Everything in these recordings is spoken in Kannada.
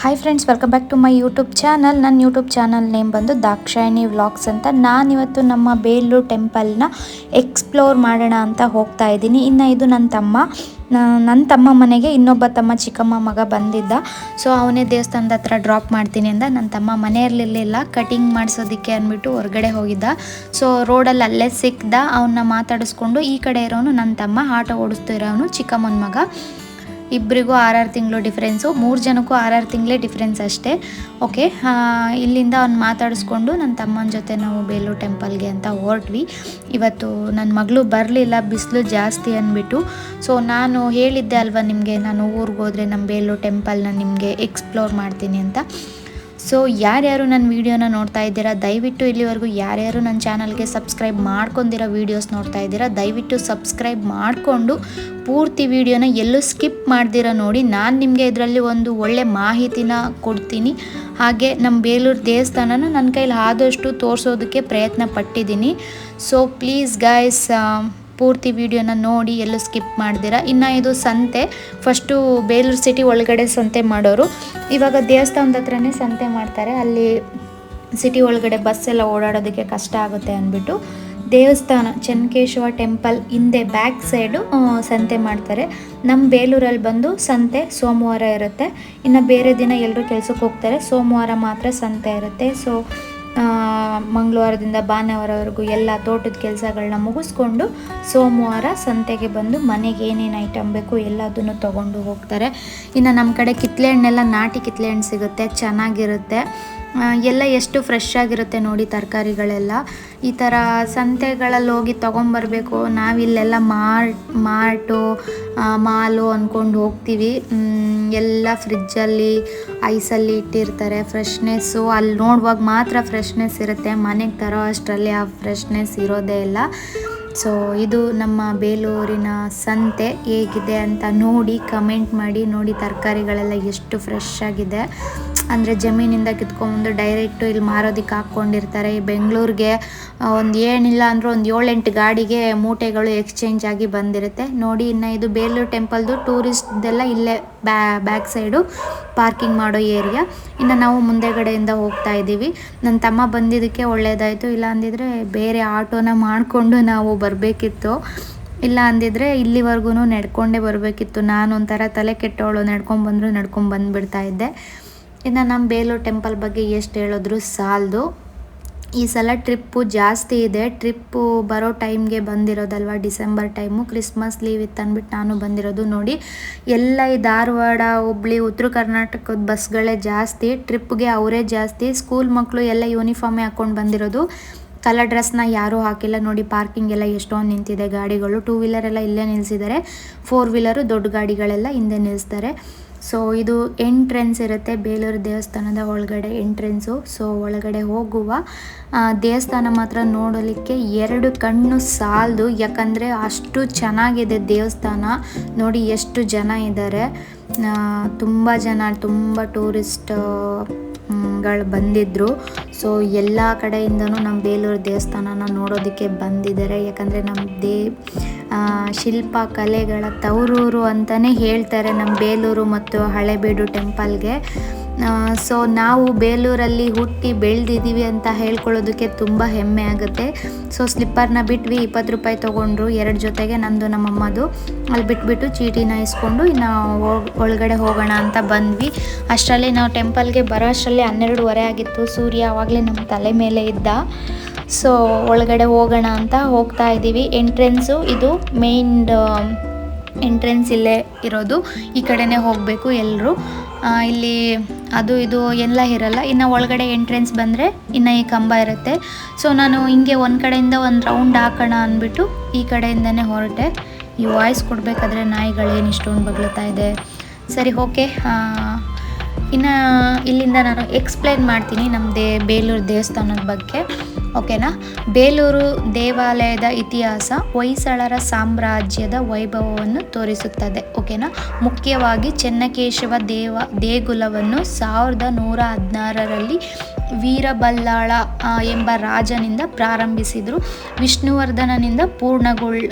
Hi friends welcome back to my YouTube channel ನನ್ನ ಯೂಟ್ಯೂಬ್ ಚಾನಲ್ ನೇಮ್ ಬಂದು ದಾಕ್ಷಾಯಣಿ ವ್ಲಾಗ್ಸ್ ಅಂತ. ನಾನಿವತ್ತು ನಮ್ಮ ಬೇಲೂರು ಟೆಂಪಲ್ನ ಎಕ್ಸ್ಪ್ಲೋರ್ ಮಾಡೋಣ ಅಂತ ಹೋಗ್ತಾ ಇದ್ದೀನಿ. ಇನ್ನು ಇದು ನನ್ನ ತಮ್ಮ. ನನ್ನ ತಮ್ಮ ಮನೆಗೆ ಇನ್ನೊಬ್ಬ ತಮ್ಮ ಚಿಕ್ಕಮ್ಮ ಮಗ ಬಂದಿದ್ದ. ಸೊ ಅವನೇ ದೇವಸ್ಥಾನದ ಹತ್ರ ಡ್ರಾಪ್ ಮಾಡ್ತೀನಿ ಅಂದ. ನನ್ನ ತಮ್ಮ ಮನೆಯಲ್ಲಿರಲಿಲ್ಲ ಕಟಿಂಗ್ ಮಾಡಿಸೋದಕ್ಕೆ ಅಂದ್ಬಿಟ್ಟು ಹೊರಗಡೆ ಹೋಗಿದ್ದ. ಸೊ ರೋಡಲ್ಲಿ ಅಲ್ಲೇ ಸಿಕ್ಕಿದ ಅವನ್ನ ಮಾತಾಡಿಸ್ಕೊಂಡು ಈ ಕಡೆ ಇರೋನು ನನ್ನ ತಮ್ಮ. ಆಟೋ ಓಡಿಸ್ತಿರೋನು ಚಿಕ್ಕಮ್ಮನ ಮಗ. ಇಬ್ಬರಿಗೂ ಆರಾರು ತಿಂಗಳು ಡಿಫ್ರೆನ್ಸು ಮೂರು ಜನಕ್ಕೂ ಆರಾರು ತಿಂಗಳೇ ಡಿಫ್ರೆನ್ಸ್ ಅಷ್ಟೇ. ಓಕೆ ಇಲ್ಲಿಂದ ಅವ್ನು ಮಾತಾಡಿಸ್ಕೊಂಡು ನನ್ನ ತಮ್ಮನ ಜೊತೆ ನಾವು ಬೇಲೂರು ಟೆಂಪಲ್ಗೆ ಅಂತ ಹೊರಟ್ವಿ. ಇವತ್ತು ನನ್ನ ಮಗಳು ಬರಲಿಲ್ಲ, ಬಿಸಿಲು ಜಾಸ್ತಿ ಅಂದ್ಬಿಟ್ಟು ಸೊ ನಾನು ಹೇಳಿದ್ದೆ ಅಲ್ವಾ ನಿಮಗೆ, ನಾನು ಊರಿಗೆ ಹೋದರೆ ನಮ್ಮ ಬೇಲೂರು ಟೆಂಪಲ್ನ ನಿಮಗೆ ಎಕ್ಸ್ಪ್ಲೋರ್ ಮಾಡ್ತೀನಿ ಅಂತ. ಸೊ ಯಾರ್ಯಾರು ನನ್ನ ವೀಡಿಯೋನ ನೋಡ್ತಾ ಇದ್ದೀರಾ, ದಯವಿಟ್ಟು ಇಲ್ಲಿವರೆಗೂ ಯಾರ್ಯಾರು ನನ್ನ ಚಾನಲ್ಗೆ ಸಬ್ಸ್ಕ್ರೈಬ್ ಮಾಡ್ಕೊಂಡಿರೋ ವೀಡಿಯೋಸ್ ನೋಡ್ತಾ ಇದ್ದೀರಾ, ದಯವಿಟ್ಟು ಸಬ್ಸ್ಕ್ರೈಬ್ ಮಾಡಿಕೊಂಡು ಪೂರ್ತಿ ವಿಡಿಯೋನ ಎಲ್ಲೂ ಸ್ಕಿಪ್ ಮಾಡ್ದಿರೋ ನೋಡಿ, ನಾನು ನಿಮಗೆ ಇದರಲ್ಲಿ ಒಂದು ಒಳ್ಳೆ ಮಾಹಿತಿನ ಕೊಡ್ತೀನಿ. ಹಾಗೆ ನಮ್ಮ ಬೇಲೂರು ದೇವಸ್ಥಾನನ ನನ್ನ ಕೈಲಿ ಆದಷ್ಟು ತೋರಿಸೋದಕ್ಕೆ ಪ್ರಯತ್ನ ಪಟ್ಟಿದ್ದೀನಿ. ಸೊ ಪ್ಲೀಸ್ ಗಾಯ್ಸ್ ಪೂರ್ತಿ ವಿಡಿಯೋನ ನೋಡಿ ಎಲ್ಲೂ ಸ್ಕಿಪ್ ಮಾಡ್ದಿರಾ. ಇನ್ನು ಇದು ಸಂತೆ ಫಸ್ಟು ಬೇಲೂರು ಸಿಟಿ ಒಳಗಡೆ ಸಂತೆ ಮಾಡೋರು. ಇವಾಗ ದೇವಸ್ಥಾನದ ಹತ್ರನೇ ಸಂತೆ ಮಾಡ್ತಾರೆ. ಅಲ್ಲಿ ಸಿಟಿ ಒಳಗಡೆ ಬಸ್ ಎಲ್ಲ ಓಡಾಡೋದಕ್ಕೆ ಕಷ್ಟ ಆಗುತ್ತೆ ಅಂದ್ಬಿಟ್ಟು ದೇವಸ್ಥಾನ, ಚೆನ್ನಕೇಶವ ಟೆಂಪಲ್ ಹಿಂದೆ ಬ್ಯಾಕ್ ಸೈಡು ಸಂತೆ ಮಾಡ್ತಾರೆ. ನಮ್ಮ ಬೇಲೂರಲ್ಲಿ ಬಂದು ಸಂತೆ ಸೋಮವಾರ ಇರುತ್ತೆ. ಇನ್ನು ಬೇರೆ ದಿನ ಎಲ್ಲರೂ ಕೆಲಸಕ್ಕೆ ಹೋಗ್ತಾರೆ. ಸೋಮವಾರ ಮಾತ್ರ ಸಂತೆ ಇರುತ್ತೆ. ಸೊ ಮಂಗಳವಾರದಿಂದ ಭಾನುವಾರವರೆಗೂ ಎಲ್ಲ ತೋಟದ ಕೆಲಸಗಳನ್ನ ಮುಗಿಸ್ಕೊಂಡು ಸೋಮವಾರ ಸಂತೆಗೆ ಬಂದು ಮನೆಗೆ ಏನೇನು ಐಟಮ್ ಬೇಕು ಎಲ್ಲದನ್ನು ತೊಗೊಂಡು ಹೋಗ್ತಾರೆ. ಇನ್ನು ನಮ್ಮ ಕಡೆ ಕಿತ್ಲೆ ಹಣ್ಣೆಲ್ಲ ನಾಟಿ ಕಿತ್ಲೆ ಹಣ್ಣು ಸಿಗುತ್ತೆ, ಚೆನ್ನಾಗಿರುತ್ತೆ. ಎಲ್ಲ ಎಷ್ಟು ಫ್ರೆಶ್ ಆಗಿರುತ್ತೆ ನೋಡಿ ತರಕಾರಿಗಳೆಲ್ಲ. ಈ ಥರ ಸಂತೆಗಳಲ್ಲಿ ಹೋಗಿ ತೊಗೊಂಬರ್ಬೇಕು. ನಾವಿಲ್ಲೆಲ್ಲ ಮಾರ್, ಮಾರ್ಟು ಮಾಲು ಅಂದ್ಕೊಂಡು ಹೋಗ್ತೀವಿ. ಎಲ್ಲ ಫ್ರಿಜ್ಜಲ್ಲಿ ಐಸಲ್ಲಿ ಇಟ್ಟಿರ್ತಾರೆ. ಫ್ರೆಶ್ನೆಸ್ಸು ಅಲ್ಲಿ ನೋಡುವಾಗ ಮಾತ್ರ ಫ್ರೆಶ್ನೆಸ್ ಇರುತ್ತೆ. ಮನೆಗೆ ತರೋ ಅಷ್ಟರಲ್ಲಿ ಆ ಫ್ರೆಶ್ನೆಸ್ ಇರೋದೇ ಇಲ್ಲ. ಸೊ ಇದು ನಮ್ಮ ಬೇಲೂರಿನ ಸಂತೆ ಹೇಗಿದೆ ಅಂತ ನೋಡಿ ಕಮೆಂಟ್ ಮಾಡಿ, ನೋಡಿ ತರಕಾರಿಗಳೆಲ್ಲ ಎಷ್ಟು ಫ್ರೆಶ್ ಆಗಿದೆ. ಅಂದರೆ ಜಮೀನಿಂದ ಕಿತ್ಕೊಂಬಂದು ಡೈರೆಕ್ಟು ಇಲ್ಲಿ ಮಾರೋದಿಕ್ಕೆ ಹಾಕ್ಕೊಂಡಿರ್ತಾರೆ. ಈ ಬೆಂಗಳೂರಿಗೆ ಒಂದು ಏನಿಲ್ಲ ಅಂದರೂ ಒಂದು ಏಳೆಂಟು ಗಾಡಿಗೆ ಮೂಟೆಗಳು ಎಕ್ಸ್ಚೇಂಜ್ ಆಗಿ ಬಂದಿರುತ್ತೆ. ನೋಡಿ ಇನ್ನು ಇದು ಬೇಲೂರು ಟೆಂಪಲ್ದು ಟೂರಿಸ್ಟ್ದೆಲ್ಲ ಇಲ್ಲೇ ಬ್ಯಾ ಬ್ಯಾಕ್ ಸೈಡು ಪಾರ್ಕಿಂಗ್ ಮಾಡೋ ಏರಿಯಾ. ಇನ್ನು ನಾವು ಮುಂದೆಗಡೆಯಿಂದ ಹೋಗ್ತಾ ಇದ್ದೀವಿ. ನನ್ನ ತಮ್ಮ ಬಂದಿದ್ದಕ್ಕೆ ಒಳ್ಳೆಯದಾಯಿತು ಇಲ್ಲ ಅಂದಿದ್ರೆ ಬೇರೆ ಆಟೋನ ಮಾಡಿಕೊಂಡು ನಾವು ಬರಬೇಕಿತ್ತು. ಇಲ್ಲ ಅಂದಿದ್ರೆ ಇಲ್ಲಿವರೆಗೂ ನಡ್ಕೊಂಡೇ ಬರಬೇಕಿತ್ತು. ನಾನು ಒಂಥರ ತಲೆ ಕೆಟ್ಟವಳು, ನಡ್ಕೊಂಡು ಬಂದರೂ ನಡ್ಕೊಂಡು ಬಂದುಬಿಡ್ತಾ ಇದ್ದೆ. ಇನ್ನು ನಮ್ಮ ಬೇಲೂರು ಟೆಂಪಲ್ ಬಗ್ಗೆ ಎಷ್ಟು ಹೇಳಿದ್ರು ಸಾಲದು. ಈ ಸಲ ಟ್ರಿಪ್ಪು ಜಾಸ್ತಿ ಇದೆ. ಟ್ರಿಪ್ಪು ಬರೋ ಟೈಮ್ಗೆ ಬಂದಿರೋದಲ್ವ? December time. ಕ್ರಿಸ್ಮಸ್ ಲೀವ್ ಇತ್ತು ಅಂದ್ಬಿಟ್ಟು ನಾನು ಬಂದಿರೋದು ನೋಡಿ. ಎಲ್ಲ ಈ ಧಾರವಾಡ, ಹುಬ್ಳಿ, ಉತ್ತರ ಕರ್ನಾಟಕದ ಬಸ್ಗಳೇ ಜಾಸ್ತಿ. ಟ್ರಿಪ್ಗೆ ಅವರೇ ಜಾಸ್ತಿ. ಸ್ಕೂಲ್ ಮಕ್ಕಳು ಎಲ್ಲ ಯೂನಿಫಾರ್ಮೇ ಹಾಕ್ಕೊಂಡು ಬಂದಿರೋದು. ಕಲರ್ ಡ್ರೆಸ್ನ ಯಾರೂ ಹಾಕಿಲ್ಲ ನೋಡಿ. ಪಾರ್ಕಿಂಗ್ ಎಲ್ಲ ಎಷ್ಟೊಂದು ನಿಂತಿದೆ ಗಾಡಿಗಳು. ಟೂ ವೀಲರ್ ಎಲ್ಲ ಇಲ್ಲೇ ನಿಲ್ಲಿಸಿದ್ದಾರೆ ಫೋರ್ ವೀಲರು ದೊಡ್ಡ ಗಾಡಿಗಳೆಲ್ಲ ಹಿಂದೆ ನಿಲ್ಲಿಸ್ತಾರೆ ಸೊ ಇದು ಎಂಟ್ರೆನ್ಸ್ ಇರುತ್ತೆ ಬೇಲೂರು ದೇವಸ್ಥಾನದ ಒಳಗಡೆ ಎಂಟ್ರೆನ್ಸು ಸೊ ಒಳಗಡೆ ಹೋಗುವ ದೇವಸ್ಥಾನ ಮಾತ್ರ ನೋಡಲಿಕ್ಕೆ ಎರಡು ಕಣ್ಣು ಸಾಲದು. ಯಾಕಂದರೆ ಅಷ್ಟು ಚೆನ್ನಾಗಿದೆ ದೇವಸ್ಥಾನ. ನೋಡಿ ಎಷ್ಟು ಜನ ಇದ್ದಾರೆ ತುಂಬ ಜನ, ತುಂಬ ಟೂರಿಸ್ಟ್ ಗಳು ಬಂದಿದ್ದರು ಸೊ ಎಲ್ಲ ಕಡೆಯಿಂದನೂ ನಮ್ಮ ಬೇಲೂರು ದೇವಸ್ಥಾನನ ನೋಡೋದಕ್ಕೆ ಬಂದಿದ್ದಾರೆ. ಯಾಕಂದರೆ ನಮ್ಮ ದೇ ಶಿಲ್ಪ ಕಲೆಗಳ ತವರೂರು ಅಂತಲೇ ಹೇಳ್ತಾರೆ ನಮ್ಮ ಬೇಲೂರು ಮತ್ತು ಹಳೆಬೀಡು ಟೆಂಪಲ್ಗೆ ಸೊ ನಾವು ಬೇಲೂರಲ್ಲಿ ಹುಟ್ಟಿ ಬೆಳೆದಿದ್ದೀವಿ ಅಂತ ಹೇಳ್ಕೊಳ್ಳೋದಕ್ಕೆ ತುಂಬ ಹೆಮ್ಮೆ ಆಗುತ್ತೆ. ಸೊ ಸ್ಲಿಪ್ಪರ್ನ ಬಿಟ್ವಿ, ಇಪ್ಪತ್ತು ರೂಪಾಯಿ ತೊಗೊಂಡ್ರು, ಎರಡು ಜೊತೆಗೆ ನಂದು ನಮ್ಮಮ್ಮದು. ಅಲ್ಲಿ ಬಿಟ್ಬಿಟ್ಟು ಚೀಟಿನ ಇಸ್ಕೊಂಡು ಇನ್ನು ಒಳ್- ಒಳಗಡೆ ಹೋಗೋಣ ಅಂತ ಬಂದ್ವಿ. ಅಷ್ಟರಲ್ಲಿ ನಾವು ಟೆಂಪಲ್ಗೆ ಬರೋ ಅಷ್ಟರಲ್ಲಿ ಹನ್ನೆರಡುವರೆ ಆಗಿತ್ತು. ಸೂರ್ಯ ಆವಾಗಲೇ ನಮ್ಮ ತಲೆ ಮೇಲೆ ಇದ್ದ. ಸೊ ಒಳಗಡೆ ಹೋಗೋಣ ಅಂತ ಹೋಗ್ತಾ ಇದ್ದೀವಿ. ಎಂಟ್ರೆನ್ಸು ಇದು ಮೇಯ್ನ್ ಎಂಟ್ರೆನ್ಸ್ ಇಲ್ಲೇ ಇರೋದು. ಈ ಕಡೆನೇ ಹೋಗಬೇಕು ಎಲ್ಲರೂ ಇಲ್ಲಿ ಅದು ಇದು ಎಲ್ಲ ಇರಲ್ಲ. ಇನ್ನು ಒಳಗಡೆ ಎಂಟ್ರೆನ್ಸ್ ಬಂದರೆ ಇನ್ನು ಈ ಕಂಬ ಇರುತ್ತೆ. ಸೊ ನಾನು ಹಿಂಗೆ ಒಂದು ಕಡೆಯಿಂದ ಒಂದು ರೌಂಡ್ ಹಾಕೋಣ ಅಂದ್ಬಿಟ್ಟು ಈ ಕಡೆಯಿಂದನೇ ಹೊರಟೆ. ಈ ವಾಯ್ಸ್ ಕೊಡಬೇಕಾದ್ರೆ ನಾಯಿಗಳೇನು ಇಷ್ಟೊಂದು ಬಗ್ಲತಾ ಇದೆ. ಸರಿ ಓಕೆ ಇನ್ನು ಇಲ್ಲಿಂದ ನಾನು ಎಕ್ಸ್ಪ್ಲೇನ್ ಮಾಡ್ತೀನಿ ನಮ್ಮ ದೇ ಬೇಲೂರು ದೇವಸ್ಥಾನದ ಬಗ್ಗೆ. ಓಕೆನಾ? ಬೇಲೂರು ದೇವಾಲಯದ ಇತಿಹಾಸ ಹೊಯ್ಸಳರ ಸಾಮ್ರಾಜ್ಯದ ವೈಭವವನ್ನು ತೋರಿಸುತ್ತದೆ. ಓಕೆನಾ? ಮುಖ್ಯವಾಗಿ ಚೆನ್ನಕೇಶವ ದೇವ ದೇಗುಲವನ್ನು ಸಾವಿರದ ನೂರ ಹದಿನಾರರಲ್ಲಿ ವೀರಬಲ್ಲಾಳ ಎಂಬ ರಾಜನಿಂದ ಪ್ರಾರಂಭಿಸಿದರು. ವಿಷ್ಣುವರ್ಧನನಿಂದ ಪೂರ್ಣಗೊಳ್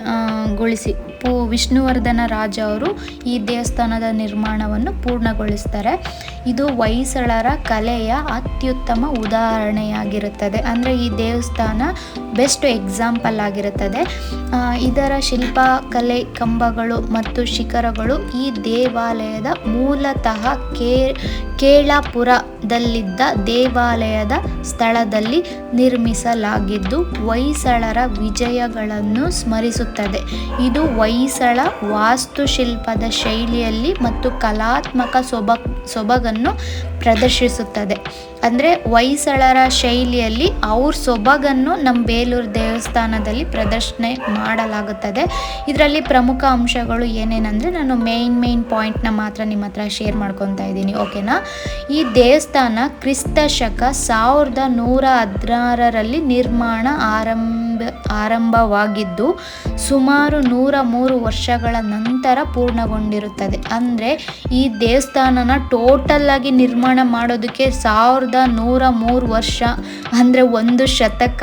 ಗೊಳಿಸಿ. ಪೂ ವಿಷ್ಣುವರ್ಧನ ರಾಜ ಅವರು ಈ ದೇವಸ್ಥಾನದ ನಿರ್ಮಾಣವನ್ನು ಪೂರ್ಣಗೊಳಿಸ್ತಾರೆ. ಇದು ಹೊಯ್ಸಳರ ಕಲೆಯ ಅತ್ಯುತ್ತಮ ಉದಾಹರಣೆಯಾಗಿರುತ್ತದೆ. ಅಂದರೆ ಈ ದೇವಸ್ಥಾನ ಬೆಸ್ಟ್ ಎಕ್ಸಾಂಪಲ್ ಆಗಿರುತ್ತದೆ. ಇದರ ಶಿಲ್ಪಕಲೆ ಕಂಬಗಳು ಮತ್ತು ಶಿಖರಗಳು ಈ ದೇವಾಲಯದ ಮೂಲತಃ ಕೇ, ಕೇಳಾಪುರದಲ್ಲಿದ್ದ ದೇವಾಲಯದ ಸ್ಥಳದಲ್ಲಿ ನಿರ್ಮಿಸಲಾಗಿದ್ದು, ಹೊಯ್ಸಳರ ವಿಜಯಗಳನ್ನು ಸ್ಮರಿಸುತ್ತದೆ. ಇದು ಹೊಯ್ಸಳ ವಾಸ್ತುಶಿಲ್ಪದ ಶೈಲಿಯಲ್ಲಿ ಮತ್ತು ಕಲಾತ್ಮಕ ಸೊಬ, ಸೊಬಗನ್ನು ಪ್ರದರ್ಶಿಸುತ್ತದೆ. ಅಂದರೆ ಹೊಯ್ಸಳರ ಶೈಲಿಯಲ್ಲಿ ಅವ್ರ ಸೊಬಗನ್ನು ನಮ್ಮ ಬೇಲೂರು ದೇವಸ್ಥಾನದಲ್ಲಿ ಪ್ರದರ್ಶನೆ ಮಾಡಲಾಗುತ್ತದೆ. ಇದರಲ್ಲಿ ಪ್ರಮುಖ ಅಂಶಗಳು ಏನೇನಂದರೆ ನಾನು ಮೇಯ್ನ್ ಮೇಯ್ನ್ ಪಾಯಿಂಟ್ನ ಮಾತ್ರ ನಿಮ್ಮ ಹತ್ರ ಶೇರ್ ಮಾಡ್ಕೊತಾ ಇದ್ದೀನಿ ಓಕೆನಾ ಈ ದೇವಸ್ಥಾನ ಕ್ರಿಸ್ತ ಶಕ ಸಾವಿರದ ನೂರ ಹದಿನಾರರಲ್ಲಿ ನಿರ್ಮಾಣ ಆರಂಭ ಆರಂಭವಾಗಿದ್ದು ಸುಮಾರು ನೂರ ಮೂರು ವರ್ಷಗಳ ನಂತರ ಪೂರ್ಣಗೊಂಡಿರುತ್ತದೆ. ಅಂದರೆ ಈ ದೇವಸ್ಥಾನನ ಟೋಟಲ್ ಆಗಿ ನಿರ್ಮಾಣ ಮಾಡೋದಕ್ಕೆ ಸಾವಿರದ ನೂರ ಮೂರು ವರ್ಷ, ಅಂದರೆ ಒಂದು ಶತಕ.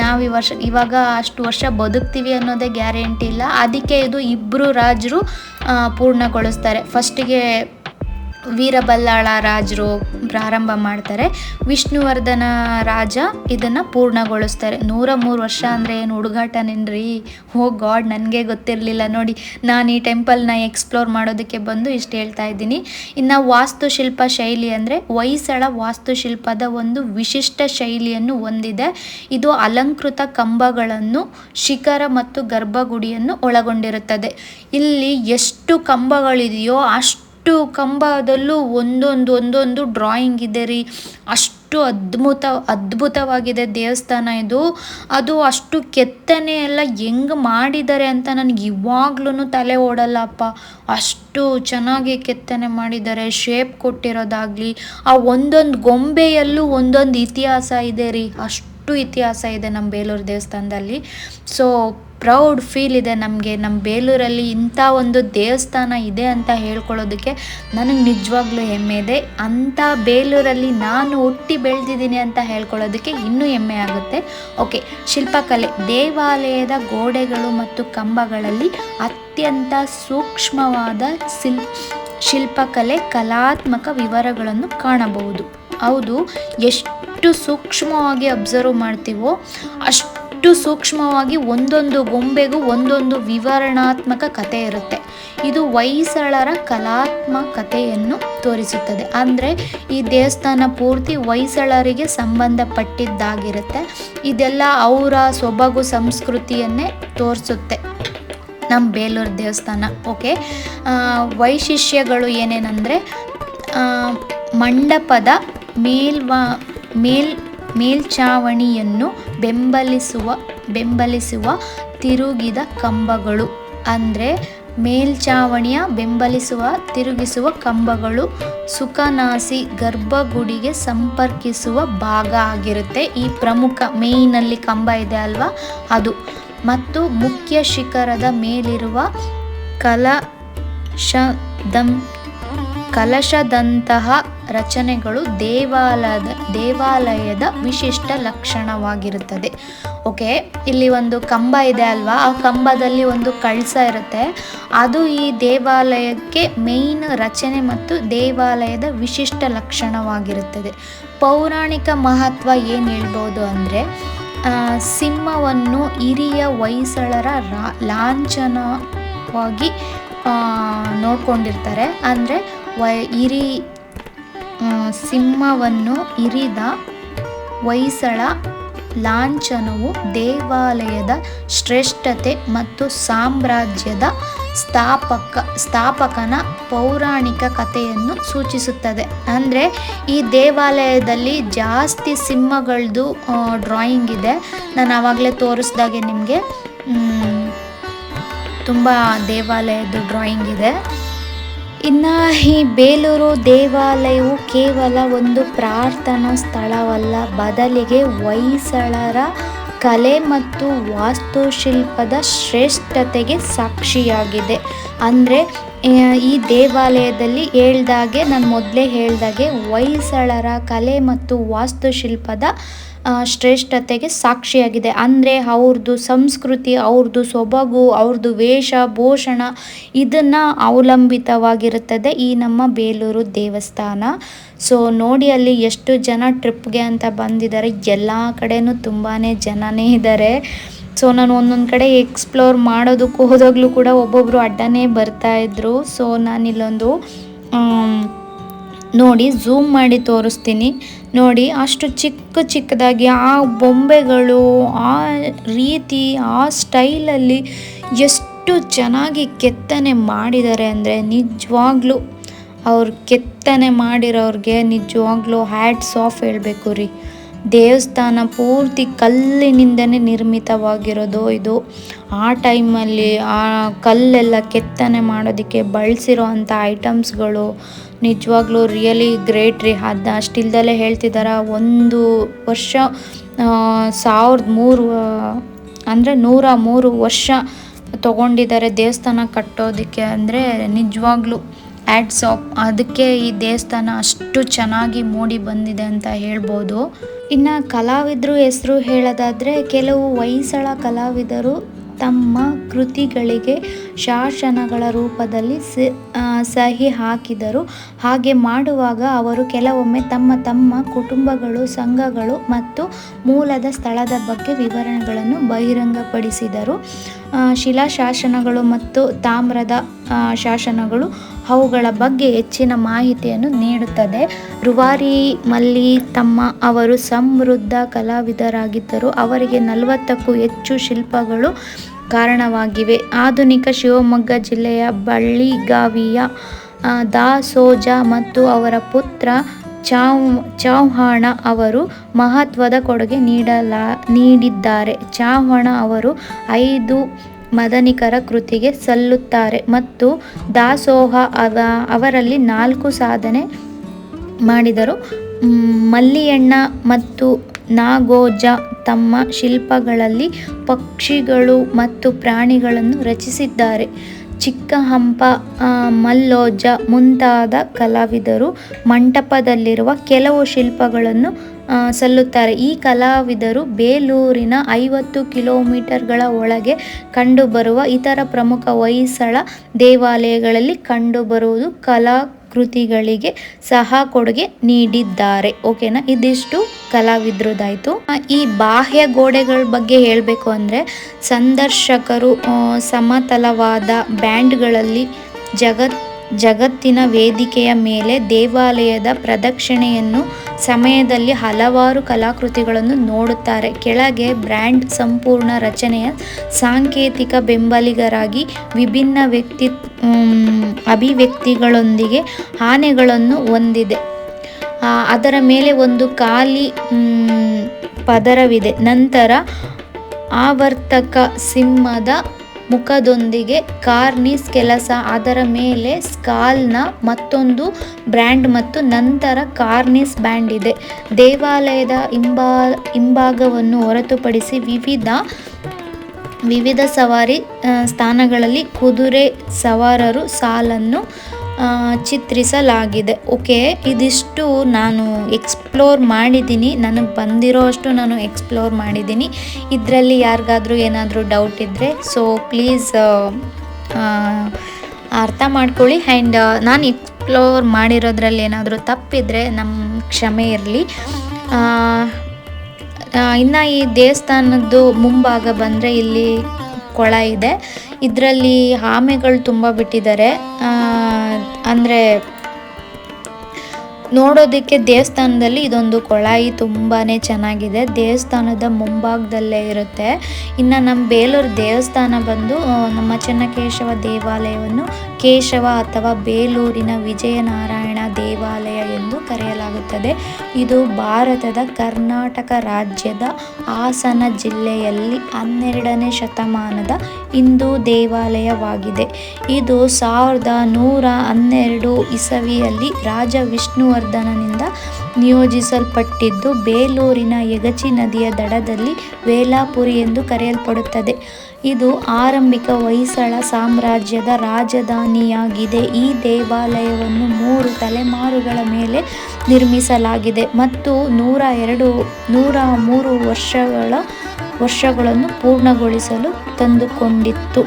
ನಾವು ಈ ವರ್ಷ, ಇವಾಗ ಅಷ್ಟು ವರ್ಷ ಬದುಕ್ತೀವಿ ಅನ್ನೋದೇ ಗ್ಯಾರಂಟಿ ಇಲ್ಲ. ಅದಕ್ಕೆ ಇದು ಇಬ್ಬರು ರಾಜರು ಪೂರ್ಣಗೊಳಿಸ್ತಾರೆ. ಫಸ್ಟಿಗೆ ವೀರಬಲ್ಲಾಳ ರಾಜರು ಪ್ರಾರಂಭ ಮಾಡ್ತಾರೆ. ವಿಷ್ಣುವರ್ಧನ ರಾಜ ಇದನ್ನು ಪೂರ್ಣಗೊಳಿಸ್ತಾರೆ. ನೂರ ಮೂರು ವರ್ಷ ಅಂದರೆ ಏನು ಹುಡುಗಾಟನೇನ್ರಿ? ಹೋ ಗಾಡ್, ನನಗೆ ಗೊತ್ತಿರಲಿಲ್ಲ. ನೋಡಿ, ನಾನು ಈ ಟೆಂಪಲ್ನ ಎಕ್ಸ್ಪ್ಲೋರ್ ಮಾಡೋದಕ್ಕೆ ಬಂದು ಇಷ್ಟು ಹೇಳ್ತಾ ಇದ್ದೀನಿ. ಇನ್ನು ವಾಸ್ತುಶಿಲ್ಪ ಶೈಲಿ ಅಂದರೆ ಹೊಯ್ಸಳ ವಾಸ್ತುಶಿಲ್ಪದ ಒಂದು ವಿಶಿಷ್ಟ ಶೈಲಿಯನ್ನು ಹೊಂದಿದೆ. ಇದು ಅಲಂಕೃತ ಕಂಬಗಳನ್ನು ಶಿಖರ ಮತ್ತು ಗರ್ಭಗುಡಿಯನ್ನು ಒಳಗೊಂಡಿರುತ್ತದೆ. ಇಲ್ಲಿ ಎಷ್ಟು ಕಂಬಗಳಿದೆಯೋ ಅಷ್ಟು ಅಷ್ಟು ಕಂಬದಲ್ಲೂ ಒಂದೊಂದು ಒಂದೊಂದು ಡ್ರಾಯಿಂಗ್ ಇದೆ ರೀ. ಅಷ್ಟು ಅದ್ಭುತ, ಅದ್ಭುತವಾಗಿದೆ ದೇವಸ್ಥಾನ ಇದು. ಅದು ಅಷ್ಟು ಕೆತ್ತನೆ ಎಲ್ಲ ಹೆಂಗೆ ಮಾಡಿದ್ದಾರೆ ಅಂತ ನನಗೆ ಇವಾಗ್ಲೂ ತಲೆ ಓಡಲ್ಲಪ್ಪ. ಅಷ್ಟು ಚೆನ್ನಾಗಿ ಕೆತ್ತನೆ ಮಾಡಿದ್ದಾರೆ ಶೇಪ್ ಕೊಟ್ಟಿರೋದಾಗಲಿ. ಆ ಒಂದೊಂದು ಗೊಂಬೆಯಲ್ಲೂ ಒಂದೊಂದು ಇತಿಹಾಸ ಇದೆ ರೀ. ಅಷ್ಟು ಇತಿಹಾಸ ಇದೆ ನಮ್ಮ ಬೇಲೂರು ದೇವಸ್ಥಾನದಲ್ಲಿ. ಸೊ ಪ್ರೌಡ್ ಫೀಲ್ ಇದೆ ನಮಗೆ. ನಮ್ಮ ಬೇಲೂರಲ್ಲಿ ಇಂಥ ಒಂದು ದೇವಸ್ಥಾನ ಇದೆ ಅಂತ ಹೇಳ್ಕೊಳ್ಳೋದಕ್ಕೆ ನನಗೆ ನಿಜವಾಗ್ಲೂ ಹೆಮ್ಮೆ ಇದೆ. ಅಂಥ ಬೇಲೂರಲ್ಲಿ ನಾನು ಹುಟ್ಟಿ ಬೆಳೆದಿದ್ದೀನಿ ಅಂತ ಹೇಳ್ಕೊಳ್ಳೋದಕ್ಕೆ ಇನ್ನೂ ಹೆಮ್ಮೆ ಆಗುತ್ತೆ. ಓಕೆ ಶಿಲ್ಪಕಲೆ. ದೇವಾಲಯದ ಗೋಡೆಗಳು ಮತ್ತು ಕಂಬಗಳಲ್ಲಿ ಅತ್ಯಂತ ಸೂಕ್ಷ್ಮವಾದ ಶಿಲ್ ಶಿಲ್ಪಕಲೆ ಕಲಾತ್ಮಕ ವಿವರಗಳನ್ನು ಕಾಣಬಹುದು. ಹೌದು, ಎಷ್ಟು ಸೂಕ್ಷ್ಮವಾಗಿ ಅಬ್ಸರ್ವ್ ಮಾಡ್ತೀವೋ ಅಷ್ಟು ಸೂಕ್ಷ್ಮವಾಗಿ ಒಂದೊಂದು ಗೊಂಬೆಗೂ ಒಂದೊಂದು ವಿವರಣಾತ್ಮಕ ಕಥೆ ಇರುತ್ತೆ. ಇದು ಹೊಯ್ಸಳರ ಕಲಾತ್ಮಕತೆಯನ್ನು ತೋರಿಸುತ್ತದೆ. ಅಂದರೆ ಈ ದೇವಸ್ಥಾನ ಪೂರ್ತಿ ಹೊಯ್ಸಳರಿಗೆ ಸಂಬಂಧಪಟ್ಟಿದ್ದಾಗಿರುತ್ತೆ. ಇದೆಲ್ಲ ಅವರ ಸೊಬಗು ಸಂಸ್ಕೃತಿಯನ್ನೇ ತೋರಿಸುತ್ತೆ. ನಮ್ಮ ಬೇಲೂರು ದೇವಸ್ಥಾನ ಓಕೆ ವೈಶಿಷ್ಯಗಳು ಏನೇನೆಂದರೆ ಮಂಡಪದ ಮೇಲ್ವಾ ಮೇಲ್ ಮೇಲ್ಛಾವಣಿಯನ್ನು ಬೆಂಬಲಿಸುವ ಬೆಂಬಲಿಸುವ ತಿರುಗಿದ ಕಂಬಗಳು. ಅಂದರೆ ಮೇಲ್ಛಾವಣಿಯ ಬೆಂಬಲಿಸುವ, ತಿರುಗಿಸುವ ಕಂಬಗಳು ಸುಖನಾಸಿ ಗರ್ಭಗುಡಿಗೆ ಸಂಪರ್ಕಿಸುವ ಭಾಗ ಆಗಿರುತ್ತೆ. ಈ ಪ್ರಮುಖ ಮೇಯ್ನಲ್ಲಿ ಕಂಬ ಇದೆ ಅಲ್ವಾ? ಅದು. ಮತ್ತು ಮುಖ್ಯ ಶಿಖರದ ಮೇಲಿರುವ ಕಲಶದಂ ಕಲಶದಂತಹ ರಚನೆಗಳು ದೇವಾಲಯದ ದೇವಾಲಯದ ವಿಶಿಷ್ಟ ಲಕ್ಷಣವಾಗಿರುತ್ತದೆ. ಓಕೆ, ಇಲ್ಲಿ ಒಂದು ಕಂಬ ಇದೆ ಅಲ್ವಾ? ಆ ಕಂಬದಲ್ಲಿ ಒಂದು ಕಳಸ ಇರುತ್ತೆ. ಅದು ಈ ದೇವಾಲಯಕ್ಕೆ ಮೇಯ್ನ್ ರಚನೆ ಮತ್ತು ದೇವಾಲಯದ ವಿಶಿಷ್ಟ ಲಕ್ಷಣವಾಗಿರುತ್ತದೆ. ಪೌರಾಣಿಕ ಮಹತ್ವ ಏನು ಹೇಳ್ಬೋದು ಅಂದರೆ ಸಿಂಹವನ್ನು ಹಿರಿಯ ವಯಸ್ಸಳರ ಲಾಂಛನವಾಗಿ ನೋಡ್ಕೊಂಡಿರ್ತಾರೆ. ಅಂದರೆ ವೈ ಇರಿ ಸಿಂಹವನ್ನು ಇರಿದ ಹೊಯ್ಸಳ ಲಾಂಛನವು ದೇವಾಲಯದ ಶ್ರೇಷ್ಠತೆ ಮತ್ತು ಸಾಮ್ರಾಜ್ಯದ ಸ್ಥಾಪಕ, ಸ್ಥಾಪಕನ ಪೌರಾಣಿಕ ಕಥೆಯನ್ನು ಸೂಚಿಸುತ್ತದೆ. ಅಂದರೆ ಈ ದೇವಾಲಯದಲ್ಲಿ ಜಾಸ್ತಿ ಸಿಂಹಗಳದ್ದು ಡ್ರಾಯಿಂಗ್ ಇದೆ. ನಾನು ಆವಾಗಲೇ ತೋರಿಸ್ದಾಗೆ ನಿಮಗೆ ತುಂಬ ದೇವಾಲಯದ ಡ್ರಾಯಿಂಗ್ ಇದೆ. ಇನ್ನು ಈ ಬೇಲೂರು ದೇವಾಲಯವು ಕೇವಲ ಒಂದು ಪ್ರಾರ್ಥನಾ ಸ್ಥಳವಲ್ಲ, ಬದಲಿಗೆ ಹೊಯ್ಸಳರ ಕಲೆ ಮತ್ತು ವಾಸ್ತುಶಿಲ್ಪದ ಶ್ರೇಷ್ಠತೆಗೆ ಸಾಕ್ಷಿಯಾಗಿದೆ. ಅಂದರೆ ಈ ದೇವಾಲಯದಲ್ಲಿ ಹೇಳ್ದಾಗೆ, ನಾನು ಮೊದಲೇ ಹೇಳ್ದಾಗೆ, ಹೊಯ್ಸಳರ ಕಲೆ ಮತ್ತು ವಾಸ್ತುಶಿಲ್ಪದ ಶ್ರೇಷ್ಠತೆಗೆ ಸಾಕ್ಷಿಯಾಗಿದೆ. ಅಂದರೆ ಅವ್ರದ್ದು ಸಂಸ್ಕೃತಿ ಅವ್ರದ್ದು ಸೊಬಗು ಅವ್ರದ್ದು ವೇಷಭೂಷಣ ಇದನ್ನು ಅವಲಂಬಿತವಾಗಿರುತ್ತದೆ ಈ ನಮ್ಮ ಬೇಲೂರು ದೇವಸ್ಥಾನ. ಸೊ ನೋಡಿ ಅಲ್ಲಿ ಎಷ್ಟು ಜನ ಟ್ರಿಪ್ಗೆ ಅಂತ ಬಂದಿದ್ದಾರೆ. ಎಲ್ಲ ಕಡೆಯೂ ತುಂಬಾ ಜನನೇ ಇದ್ದಾರೆ. ಸೊ ನಾನು ಒಂದೊಂದು ಕಡೆ ಎಕ್ಸ್ಪ್ಲೋರ್ ಮಾಡೋದಕ್ಕೂ ಹೋದಾಗಲೂ ಕೂಡ ಒಬ್ಬೊಬ್ಬರು ಅಡ್ಡನೇ ಬರ್ತಾ ಇದ್ರು. ಸೊ ನಾನು ಇಲ್ಲೊಂದು ನೋಡಿ ಝೂಮ್ ಮಾಡಿ ತೋರಿಸ್ತೀನಿ. ನೋಡಿ, ಅಷ್ಟು ಚಿಕ್ಕ ಚಿಕ್ಕದಾಗಿ ಆ ಬೊಂಬೆಗಳು, ಆ ರೀತಿ, ಆ ಸ್ಟೈಲಲ್ಲಿ ಎಷ್ಟು ಚೆನ್ನಾಗಿ ಕೆತ್ತನೆ ಮಾಡಿದ್ದಾರೆ ಅಂದರೆ ನಿಜವಾಗ್ಲೂ ಅವ್ರು ಕೆತ್ತನೆ ಮಾಡಿರೋರಿಗೆ ನಿಜವಾಗ್ಲೂ ಹ್ಯಾಟ್ಸ್ ಆಫ್ ಹೇಳಬೇಕು ರೀ. ದೇವಸ್ಥಾನ ಪೂರ್ತಿ ಕಲ್ಲಿನಿಂದನೇ ನಿರ್ಮಿತವಾಗಿರೋದು ಇದು. ಆ ಟೈಮಲ್ಲಿ ಆ ಕಲ್ಲೆಲ್ಲ ಕೆತ್ತನೆ ಮಾಡೋದಕ್ಕೆ ಬಳಸಿರೋ ಐಟಮ್ಸ್ಗಳು ನಿಜವಾಗ್ಲೂ ರಿಯಲಿ ಗ್ರೇಟ್ ರೀ. ಅದ ಅಷ್ಟಿಲ್ದಲೇ ಹೇಳ್ತಿದ್ದಾರೆ ಒಂದು ವರ್ಷ ಸಾವಿರದ ಮೂರು ಅಂದರೆ ನೂರ ಮೂರು ವರ್ಷ ತಗೊಂಡಿದ್ದಾರೆ ದೇವಸ್ಥಾನ ಕಟ್ಟೋದಕ್ಕೆ. ಅಂದರೆ ನಿಜವಾಗ್ಲೂ ಆ್ಯಡ್ಸ್ ಆಫ್ ಅದಕ್ಕೆ ಈ ದೇವಸ್ಥಾನ ಅಷ್ಟು ಚೆನ್ನಾಗಿ ಮೂಡಿ ಬಂದಿದೆ ಅಂತ ಹೇಳ್ಬೋದು. ಇನ್ನು ಕಲಾವಿದರು ಹೆಸರು ಹೇಳೋದಾದರೆ ಕೆಲವು ಹೊಯ್ಸಳ ಕಲಾವಿದರು ತಮ್ಮ ಕೃತಿಗಳಿಗೆ ಶಾಸನಗಳ ರೂಪದಲ್ಲಿ ಸಹಿ ಹಾಕಿದರು. ಹಾಗೆ ಮಾಡುವಾಗ ಅವರು ಕೆಲವೊಮ್ಮೆ ತಮ್ಮ ತಮ್ಮ ಕುಟುಂಬಗಳು, ಸಂಘಗಳು ಮತ್ತು ಮೂಲದ ಸ್ಥಳದ ಬಗ್ಗೆ ವಿವರಣೆಗಳನ್ನು ಬಹಿರಂಗಪಡಿಸಿದರು. ಆ, ಶಿಲಾಶಾಸನಗಳು ಮತ್ತು ತಾಮ್ರದ ಶಾಸನಗಳು ಅವುಗಳ ಬಗ್ಗೆ ಹೆಚ್ಚಿನ ಮಾಹಿತಿಯನ್ನು ನೀಡುತ್ತದೆ. ರುವಾರಿ ಮಲ್ಲಿ ತಮ್ಮ ಅವರು ಸಮೃದ್ಧ ಕಲಾವಿದರಾಗಿದ್ದರು. ಅವರಿಗೆ ನಲವತ್ತಕ್ಕೂ ಹೆಚ್ಚು ಶಿಲ್ಪಗಳು ಕಾರಣವಾಗಿವೆ. ಆಧುನಿಕ ಶಿವಮೊಗ್ಗ ಜಿಲ್ಲೆಯ ಬಳ್ಳಿಗಾವಿಯ ದಾಸೋಜ ಮತ್ತು ಅವರ ಪುತ್ರ ಚಾವ್ ಚೌಹಾಣ ಅವರು ಮಹತ್ವದ ಕೊಡುಗೆ ನೀಡಲ, ನೀಡಿದ್ದಾರೆ. ಚೌಹಾಣ ಅವರು ಐದು ಮದನಿಕರ ಕೃತಿಗೆ ಸಲ್ಲುತ್ತಾರೆ ಮತ್ತು ದಾಸೋಹ ಅವ ಅವರಲ್ಲಿ ನಾಲ್ಕು ಸಾಧನೆ ಮಾಡಿದರು. ಮಲ್ಲಿಯಣ್ಣ ಮತ್ತು ನಾಗೋಜ ತಮ್ಮ ಶಿಲ್ಪಗಳಲ್ಲಿ ಪಕ್ಷಿಗಳು ಮತ್ತು ಪ್ರಾಣಿಗಳನ್ನು ರಚಿಸಿದ್ದಾರೆ. ಚಿಕ್ಕಹಂಪ ಹಂಪ ಮಲ್ಲೋಜ ಮುಂತಾದ ಕಲಾವಿದರು ಮಂಟಪದಲ್ಲಿರುವ ಕೆಲವು ಶಿಲ್ಪಗಳನ್ನು ಸಲ್ಲುತ್ತಾರೆ. ಈ ಕಲಾವಿದರು ಬೇಲೂರಿನ ಐವತ್ತು ಕಿಲೋಮೀಟರ್ಗಳ ಒಳಗೆ ಕಂಡುಬರುವ ಇತರ ಪ್ರಮುಖ ಹೊಯ್ಸಳ ದೇವಾಲಯಗಳಲ್ಲಿ ಕಂಡುಬರುವುದು ಕಲಾಕೃತಿಗಳಿಗೆ ಸಹ ಕೊಡುಗೆ ನೀಡಿದ್ದಾರೆ. ಓಕೆನಾ ಇದಿಷ್ಟು ಕಲಾವಿದ್ರದ್ದಾಯಿತು. ಈ ಬಾಹ್ಯ ಗೋಡೆಗಳ ಬಗ್ಗೆ ಹೇಳಬೇಕು ಅಂದರೆ ಸಂದರ್ಶಕರು ಸಮತಲವಾದ ಬ್ಯಾಂಡ್ಗಳಲ್ಲಿ ಜಗತ್ ಜಗತ್ತಿನ ವೇದಿಕೆಯ ಮೇಲೆ ದೇವಾಲಯದ ಪ್ರದಕ್ಷಿಣೆಯನ್ನು ಸಮಯದಲ್ಲಿ ಹಲವಾರು ಕಲಾಕೃತಿಗಳನ್ನು ನೋಡುತ್ತಾರೆ. ಕೆಳಗೆ ಬ್ರ್ಯಾಂಡ್ ಸಂಪೂರ್ಣ ರಚನೆಯ ಸಾಂಕೇತಿಕ ಬೆಂಬಲಿಗರಾಗಿ ವಿಭಿನ್ನ ವ್ಯಕ್ತಿ ಅಭಿವ್ಯಕ್ತಿಗಳೊಂದಿಗೆ ಆನೆಗಳನ್ನು ಹೊಂದಿದೆ. ಅದರ ಮೇಲೆ ಒಂದು ಖಾಲಿ ಪದರವಿದೆ. ನಂತರ ಆವರ್ತಕ ಸಿಂಹದ ಮುಖದೊಂದಿಗೆ ಕಾರ್ನಿಸ್ ಕೆಲಸ, ಅದರ ಮೇಲೆ ಸ್ಕಾಲ್ನ ಮತ್ತೊಂದು ಬ್ರ್ಯಾಂಡ್ ಮತ್ತು ನಂತರ ಕಾರ್ನಿಸ್ ಬ್ಯಾಂಡ್ ಇದೆ. ದೇವಾಲಯದ ಹಿಂಬಾ, ಹಿಂಭಾಗವನ್ನು ಹೊರತುಪಡಿಸಿ ವಿವಿಧ ವಿವಿಧ ಸವಾರಿ ಸ್ಥಾನಗಳಲ್ಲಿ ಕುದುರೆ ಸವಾರರು ಸಾಲನ್ನು ಚಿತ್ರಿಸಲಾಗಿದೆ. ಓಕೆ, ಇದಿಷ್ಟು ನಾನು ಎಕ್ಸ್ಪ್ಲೋರ್ ಮಾಡಿದ್ದೀನಿ. ನನಗೆ ಬಂದಿರೋ ಅಷ್ಟು ನಾನು ಎಕ್ಸ್ಪ್ಲೋರ್ ಮಾಡಿದ್ದೀನಿ. ಇದರಲ್ಲಿ ಯಾರಿಗಾದರೂ ಏನಾದರೂ ಡೌಟ್ ಇದ್ದರೆ ಸೊ ಪ್ಲೀಸ್ ಅರ್ಥ ಮಾಡ್ಕೊಳ್ಳಿ. ಆ್ಯಂಡ್ ನಾನು ಎಕ್ಸ್ಪ್ಲೋರ್ ಮಾಡಿರೋದ್ರಲ್ಲಿ ಏನಾದರೂ ತಪ್ಪಿದರೆ ನಮ್ಮ ಕ್ಷಮೆ ಇರಲಿ. ಇನ್ನು ಈ ದೇವಸ್ಥಾನದ್ದು ಮುಂಭಾಗ ಬಂದರೆ ಇಲ್ಲಿ ಕೊಳ ಇದೆ. ಇದರಲ್ಲಿ ಆಮೆಗಳು ತುಂಬ ಬಿಟ್ಟಿದ್ದಾರೆ. ಅಂದರೆ ನೋಡೋದಕ್ಕೆ ದೇವಸ್ಥಾನದಲ್ಲಿ ಇದೊಂದು ಕೊಳಾಯಿ ತುಂಬಾ ಚೆನ್ನಾಗಿದೆ. ದೇವಸ್ಥಾನದ ಮುಂಭಾಗದಲ್ಲೇ ಇರುತ್ತೆ. ಇನ್ನು ನಮ್ಮ ಬೇಲೂರು ದೇವಸ್ಥಾನ ಬಂದು ನಮ್ಮ ಚೆನ್ನಕೇಶವ ದೇವಾಲಯವನ್ನು ಕೇಶವ ಅಥವಾ ಬೇಲೂರಿನ ವಿಜಯನಾರಾಯಣ ದೇವಾಲಯ ಎಂದು ಕರೆಯಲಾಗುತ್ತದೆ. ಇದು ಭಾರತದ ಕರ್ನಾಟಕ ರಾಜ್ಯದ ಹಾಸನ ಜಿಲ್ಲೆಯಲ್ಲಿ ಹನ್ನೆರಡನೇ ಶತಮಾನದ ಹಿಂದೂ ದೇವಾಲಯವಾಗಿದೆ. ಇದು ಸಾವಿರದ ನೂರ ಹನ್ನೆರಡು ಇಸವಿಯಲ್ಲಿ ರಾಜ ವಿಷ್ಣುವರ್ಧನನಿಂದ ನಿಯೋಜಿಸಲ್ಪಟ್ಟಿದ್ದು ಬೇಲೂರಿನ ಯಗಚಿ ನದಿಯ ದಡದಲ್ಲಿ ವೇಲಾಪುರಿ ಎಂದು ಕರೆಯಲ್ಪಡುತ್ತದೆ. ಇದು ಆರಂಭಿಕ ಹೊಯ್ಸಳ ಸಾಮ್ರಾಜ್ಯದ ರಾಜಧಾನಿಯಾಗಿದೆ. ಈ ದೇವಾಲಯವನ್ನು ಮೂರು ತಲೆಮಾರುಗಳ ಮೇಲೆ ನಿರ್ಮಿಸಲಾಗಿದೆ ಮತ್ತು ನೂರ ಎರಡು, ನೂರ ಮೂರು ವರ್ಷಗಳ, ವರ್ಷಗಳನ್ನು ಪೂರ್ಣಗೊಳಿಸಲು ತಂದುಕೊಂಡಿತ್ತು.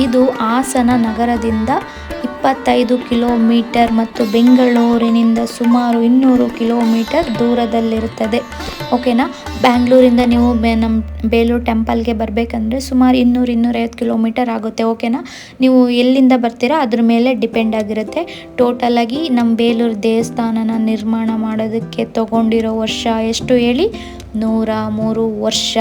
ಇದು ಹಾಸನ ನಗರದಿಂದ ಇಪ್ಪತ್ತೈದು ಕಿಲೋಮೀಟರ್ ಮತ್ತು ಬೆಂಗಳೂರಿನಿಂದ ಸುಮಾರು ಇನ್ನೂರು ಕಿಲೋಮೀಟರ್ ದೂರದಲ್ಲಿರುತ್ತದೆ. ಓಕೆನಾ? ಬ್ಯಾಂಗ್ಳೂರಿಂದ ನೀವು ಬೆ ನಮ್ಮ ಬೇಲೂರು ಟೆಂಪಲ್ಗೆ ಬರಬೇಕಂದ್ರೆ ಸುಮಾರು ಇನ್ನೂರು, ಇನ್ನೂರೈವತ್ತು ಕಿಲೋಮೀಟರ್ ಆಗುತ್ತೆ. ಓಕೆನಾ? ನೀವು ಎಲ್ಲಿಂದ ಬರ್ತೀರಾ ಅದ್ರ ಮೇಲೆ ಡಿಪೆಂಡ್ ಆಗಿರುತ್ತೆ. ಟೋಟಲಾಗಿ ನಮ್ಮ ಬೇಲೂರು ದೇವಸ್ಥಾನನ ನಿರ್ಮಾಣ ಮಾಡೋದಕ್ಕೆ ತಗೊಂಡಿರೋ ವರ್ಷ ಎಷ್ಟು ಹೇಳಿ? ನೂರ ಮೂರು ವರ್ಷ.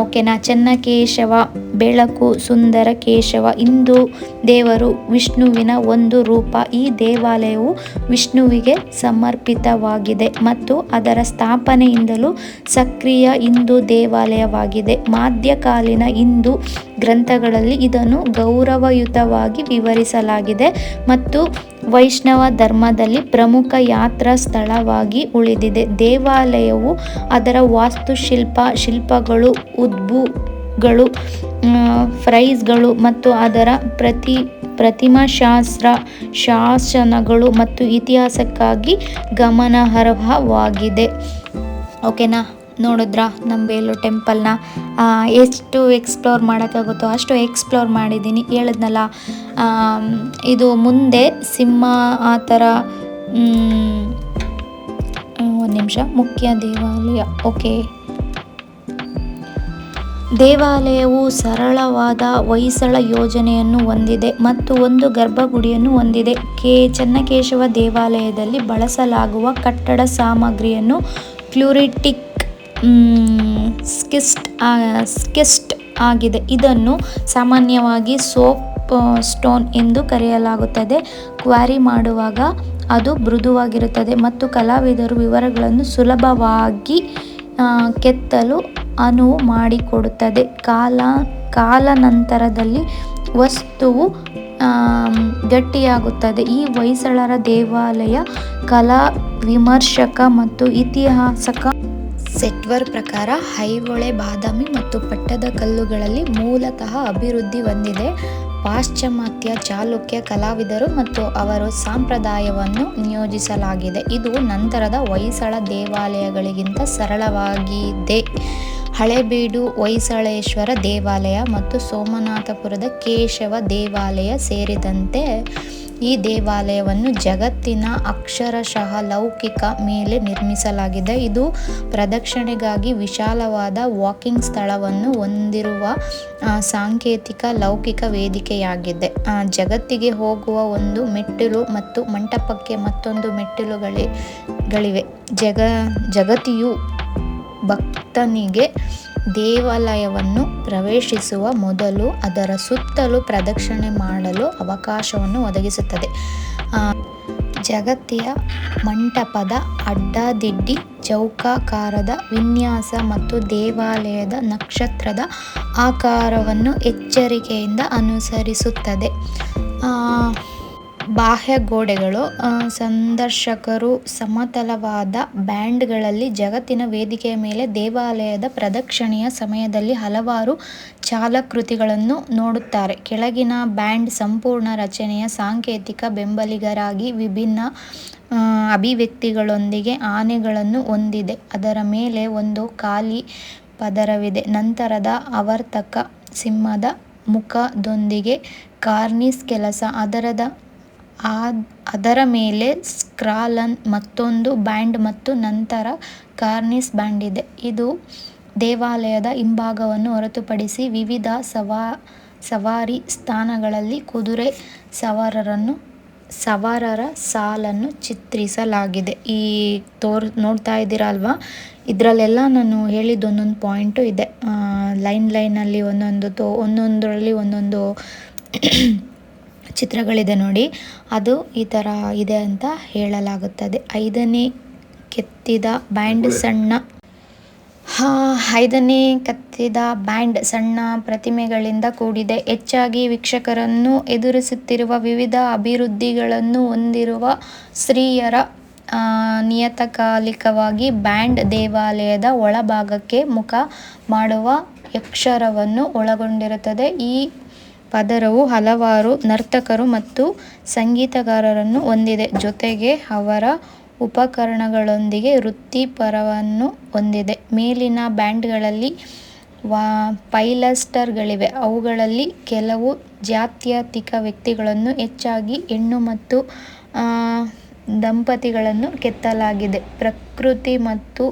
ಓಕೆನಾ ಚೆನ್ನಕೇಶವ, ಬೆಳಕು ಸುಂದರ ಕೇಶವ, ಇಂದು ದೇವರು ವಿಷ್ಣುವಿನ ಒಂದು ರೂಪ. ಈ ದೇವಾಲಯವು ವಿಷ್ಣುವಿಗೆ ಸಮರ್ಪಿತವಾಗಿದೆ ಮತ್ತು ಅದರ ಸ್ಥಾಪನೆಯಿಂದಲೂ ಸಕ್ರಿಯ ಹಿಂದೂ ದೇವಾಲಯವಾಗಿದೆ. ಮಾಧ್ಯಕಾಲೀನ ಹಿಂದೂ ಗ್ರಂಥಗಳಲ್ಲಿ ಇದನ್ನು ಗೌರವಯುತವಾಗಿ ವಿವರಿಸಲಾಗಿದೆ ಮತ್ತು ವೈಷ್ಣವ ಧರ್ಮದಲ್ಲಿ ಪ್ರಮುಖ ಯಾತ್ರಾ ಸ್ಥಳವಾಗಿ ಉಳಿದಿದೆ. ದೇವಾಲಯವು ಅದರ ವಾಸ್ತುಶಿಲ್ಪ, ಶಿಲ್ಪಗಳು, ಉದ್ಭುಗಳು ಫ್ರೈಸ್ಗಳು ಮತ್ತು ಅದರ ಪ್ರತಿ, ಪ್ರತಿಮಾಶಾಸ್ತ್ರ, ಶಾಸನಗಳು ಮತ್ತು ಇತಿಹಾಸಕ್ಕಾಗಿ ಗಮನಾರ್ಹವಾಗಿದೆ. ಓಕೆನಾ? ನೋಡಿದ್ರಾ? ನಮ್ಮ ಬೇಲೂರು ಟೆಂಪಲ್ನ. ಎಷ್ಟು ಎಕ್ಸ್ಪ್ಲೋರ್ ಮಾಡೋಕ್ಕಾಗುತ್ತೋ ಅಷ್ಟು ಎಕ್ಸ್ಪ್ಲೋರ್ ಮಾಡಿದ್ದೀನಿ. ಹೇಳಿದ್ನಲ್ಲ ಇದು ಮುಂದೆ ಸಿಂಹ, ಆ ಥರ ಒಂದು ನಿಮಿಷ. ಮುಖ್ಯ ದೇವಾಲಯ. ಓಕೆ. ದೇವಾಲಯವು ಸರಳವಾದ ಹೊಯ್ಸಳ ಯೋಜನೆಯನ್ನು ಹೊಂದಿದೆ ಮತ್ತು ಒಂದು ಗರ್ಭಗುಡಿಯನ್ನು ಹೊಂದಿದೆ. ಕೆ, ಚನ್ನಕೇಶವ ದೇವಾಲಯದಲ್ಲಿ ಬಳಸಲಾಗುವ ಕಟ್ಟಡ ಸಾಮಗ್ರಿಯನ್ನು ಕ್ಲೂರಿಟಿಕ್ ಸ್ಕಿಸ್ಟ್ ಸ್ಕಿಸ್ಟ್ ಆಗಿದೆ. ಇದನ್ನು ಸಾಮಾನ್ಯವಾಗಿ ಸೋಪ್ ಸ್ಟೋನ್ ಎಂದು ಕರೆಯಲಾಗುತ್ತದೆ. ಕ್ವಾರಿ ಮಾಡುವಾಗ ಅದು ಮೃದುವಾಗಿರುತ್ತದೆ ಮತ್ತು ಕಲಾವಿದರು ವಿವರಗಳನ್ನು ಸುಲಭವಾಗಿ ಕೆತ್ತಲು ಅನುವು ಮಾಡಿಕೊಡುತ್ತದೆ. ಕಾಲ ಕಾಲಾನಂತರದಲ್ಲಿ ವಸ್ತುವು ಗಟ್ಟಿಯಾಗುತ್ತದೆ. ಈ ಹೊಯ್ಸಳರ ದೇವಾಲಯ ಕಲಾ ವಿಮರ್ಶಕ ಮತ್ತು ಇತಿಹಾಸಕ ಸೆಟ್ವರ್ ಪ್ರಕಾರ ಹೈಹೊಳೆ ಬಾದಾಮಿ ಮತ್ತು ಪಟ್ಟದ ಕಲ್ಲುಗಳಲ್ಲಿ ಮೂಲತಃ ಅಭಿವೃದ್ಧಿ ಹೊಂದಿದೆ. ಪಾಶ್ಚಿಮಾತ್ಯ ಚಾಲುಕ್ಯ ಕಲಾವಿದರು ಮತ್ತು ಅವರು ಸಂಪ್ರದಾಯವನ್ನು ನಿಯೋಜಿಸಲಾಗಿದೆ. ಇದು ನಂತರದ ಹೊಯ್ಸಳ ದೇವಾಲಯಗಳಿಗಿಂತ ಸರಳವಾಗಿದೆ. ಹಳೆಬೀಡು ಹೊಯ್ಸಳೇಶ್ವರ ದೇವಾಲಯ ಮತ್ತು ಸೋಮನಾಥಪುರದ ಕೇಶವ ದೇವಾಲಯ ಸೇರಿದಂತೆ ಈ ದೇವಾಲಯವನ್ನು ಜಗತ್ತಿನ ಅಕ್ಷರಶಃ ಲೌಕಿಕ ಮೇಲೆ ನಿರ್ಮಿಸಲಾಗಿದೆ. ಇದು ಪ್ರದಕ್ಷಿಣೆಗಾಗಿ ವಿಶಾಲವಾದ ವಾಕಿಂಗ್ ಸ್ಥಳವನ್ನು ಹೊಂದಿರುವ ಸಾಂಕೇತಿಕ ಲೌಕಿಕ ವೇದಿಕೆಯಾಗಿದೆ. ಜಗತ್ತಿಗೆ ಹೋಗುವ ಒಂದು ಮೆಟ್ಟಿಲು ಮತ್ತು ಮಂಟಪಕ್ಕೆ ಮತ್ತೊಂದು ಮೆಟ್ಟಿಲುಗಳಿ, ಗಳಿವೆ. ಜಗ, ಜಗತಿಯು ಭಕ್ತನಿಗೆ ದೇವಾಲಯವನ್ನು ಪ್ರವೇಶಿಸುವ ಮೊದಲು ಅದರ ಸುತ್ತಲೂ ಪ್ರದಕ್ಷಿಣೆ ಮಾಡಲು ಅವಕಾಶವನ್ನು ಒದಗಿಸುತ್ತದೆ. ಜಗತ್ತಿಯ ಮಂಟಪದ ಅಡ್ಡದಿಡ್ಡಿ, ಚೌಕಾಕಾರದ ವಿನ್ಯಾಸ ಮತ್ತು ದೇವಾಲಯದ ನಕ್ಷತ್ರದ ಆಕಾರವನ್ನು ಎಚ್ಚರಿಕೆಯಿಂದ ಅನುಸರಿಸುತ್ತದೆ. ಬಾಹ್ಯ ಗೋಡೆಗಳು ಸಂದರ್ಶಕರು ಸಮತಲವಾದ ಬ್ಯಾಂಡ್ಗಳಲ್ಲಿ ಜಗತ್ತಿನ ವೇದಿಕೆಯ ಮೇಲೆ ದೇವಾಲಯದ ಪ್ರದಕ್ಷಿಣೆಯ ಸಮಯದಲ್ಲಿ ಹಲವಾರು ಚಾಲಕೃತಿಗಳನ್ನು ನೋಡುತ್ತಾರೆ. ಕೆಳಗಿನ ಬ್ಯಾಂಡ್ ಸಂಪೂರ್ಣ ರಚನೆಯ ಸಾಂಕೇತಿಕ ಬೆಂಬಲಿಗರಾಗಿ ವಿಭಿನ್ನ ಅಭಿವ್ಯಕ್ತಿಗಳೊಂದಿಗೆ ಆನೆಗಳನ್ನು ಹೊಂದಿದೆ. ಅದರ ಮೇಲೆ ಒಂದು ಖಾಲಿ ಪದರವಿದೆ. ನಂತರದ ಆವರ್ತಕ ಸಿಂಹದ ಮುಖದೊಂದಿಗೆ ಕಾರ್ನಿಸ್ ಕೆಲಸ, ಅದರದ ಆ- ಅದರ ಮೇಲೆ ಸ್ಕ್ರಾಲನ್ ಮತ್ತೊಂದು ಬ್ಯಾಂಡ್ ಮತ್ತು ನಂತರ ಕಾರ್ನಿಸ್ ಬ್ಯಾಂಡ್ ಇದೆ. ಇದು ದೇವಾಲಯದ ಹಿಂಭಾಗವನ್ನು ಹೊರತುಪಡಿಸಿ ವಿವಿಧ ಸವಾ, ಸವಾರಿ ಸ್ಥಾನಗಳಲ್ಲಿ ಕುದುರೆ ಸವಾರರನ್ನು, ಸವಾರರ ಸಾಲನ್ನು ಚಿತ್ರಿಸಲಾಗಿದೆ. ಈ ತೋರ್, ನೋಡ್ತಾ ಇದ್ದೀರಾ ಅಲ್ವಾ? ಇದರಲ್ಲೆಲ್ಲ ನಾನು ಹೇಳಿದ್ದು ಒಂದೊಂದು ಪಾಯಿಂಟು ಇದೆ. ಲೈನ್ ಲೈನಲ್ಲಿ ಒಂದೊಂದು ತೋ, ಒಂದೊಂದರಲ್ಲಿ ಒಂದೊಂದು ಚಿತ್ರಗಳಿದೆ ನೋಡಿ. ಅದು ಈ ಥರ ಇದೆ ಅಂತ ಹೇಳಲಾಗುತ್ತದೆ. ಐದನೇ ಕೆತ್ತಿದ ಬ್ಯಾಂಡ್ ಸಣ್ಣ. ಹಾ, ಐದನೇ ಕತ್ತಿದ ಬ್ಯಾಂಡ್ ಸಣ್ಣ ಪ್ರತಿಮೆಗಳಿಂದ ಕೂಡಿದೆ. ಹೆಚ್ಚಾಗಿ ವೀಕ್ಷಕರನ್ನು ಎದುರಿಸುತ್ತಿರುವ ವಿವಿಧ ಅಭಿವೃದ್ಧಿಗಳನ್ನು ಹೊಂದಿರುವ ಸ್ತ್ರೀಯರ ನಿಯತಕಾಲಿಕವಾಗಿ ಬ್ಯಾಂಡ್ ದೇವಾಲಯದ ಒಳಭಾಗಕ್ಕೆ ಮುಖ ಮಾಡುವ ಅಕ್ಷರವನ್ನು ಒಳಗೊಂಡಿರುತ್ತದೆ. ಈ ಪದರವು ಹಲವಾರು ನರ್ತಕರು ಮತ್ತು ಸಂಗೀತಗಾರರನ್ನು ಹೊಂದಿದೆ. ಜೊತೆಗೆ ಅವರ ಉಪಕರಣಗಳೊಂದಿಗೆ ವೃತ್ತಿಪರವನ್ನು ಹೊಂದಿದೆ. ಮೇಲಿನ ಬ್ಯಾಂಡ್ಗಳಲ್ಲಿ ವಾ, ಪೈಲಸ್ಟರ್ಗಳಿವೆ. ಅವುಗಳಲ್ಲಿ ಕೆಲವು ಜಾತ್ಯತಿಕ ವ್ಯಕ್ತಿಗಳನ್ನು ಹೆಚ್ಚಾಗಿ ಹೆಣ್ಣು ಮತ್ತು ದಂಪತಿಗಳನ್ನು ಕೆತ್ತಲಾಗಿದೆ. ಪ್ರಕೃತಿ ಮತ್ತು